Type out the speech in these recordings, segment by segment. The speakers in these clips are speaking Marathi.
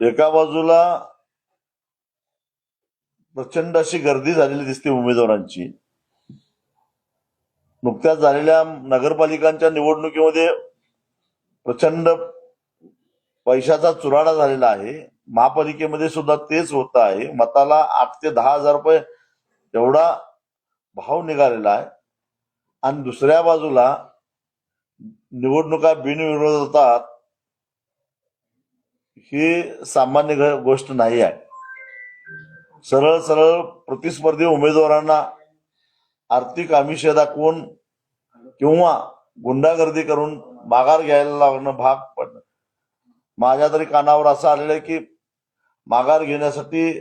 एका बाजूला प्रचंड अशी गर्दी झालेली दिसते उमेदवारांची. नुकत्याच झालेल्या नगरपालिकांच्या निवडणुकीमध्ये प्रचंड पैशाचा चुराडा झालेला आहे. महापालिकेमध्ये सुद्धा तेच होत आहे. मताला आठ ते दहा हजार रुपये एवढा भाव निघालेला आहे. आणि दुसऱ्या बाजूला निवडणुका बिनविरोध होतात ही सामान्य घ- गोष्ट नाही आहे. सरळ सरळ प्रतिस्पर्धी उमेदवारांना आर्थिक आमिष दाखवून किंवा गुंडागर्दी करून माघार घ्यायला लागणं भाग पडणं माझ्या तरी कानावर असं आलेलं आहे की माघार घेण्यासाठी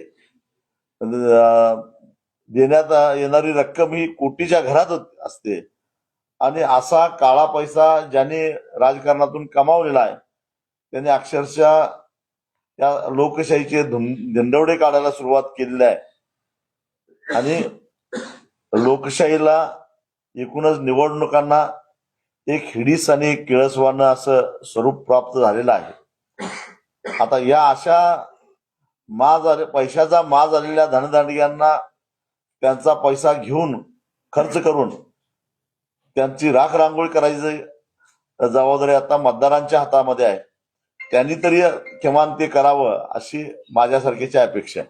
देण्यात येणारी रक्कम ही कोटीच्या घरात असते. आणि असा काळा पैसा ज्यांनी राजकारणातून कमावलेला आहे त्यांनी अक्षरशः त्या लोकशाहीचे झंडवडे काढायला सुरुवात केलेली आहे. आणि लोकशाहीला एकूणच निवडणुकांना एक हिडीस आणि किळसवानं असं स्वरूप प्राप्त झालेलं आहे. आता या अशा मा झाले पैशाचा मा झालेल्या धनदांडग्यांना त्यांचा पैसा घेऊन खर्च करून त्यांची राख रांगोळी करायची जबाबदारी आता मतदारांच्या हातामध्ये आहे. त्यांनी तरी किमान ते करावं अशी माझ्यासारखीची अपेक्षा आहे.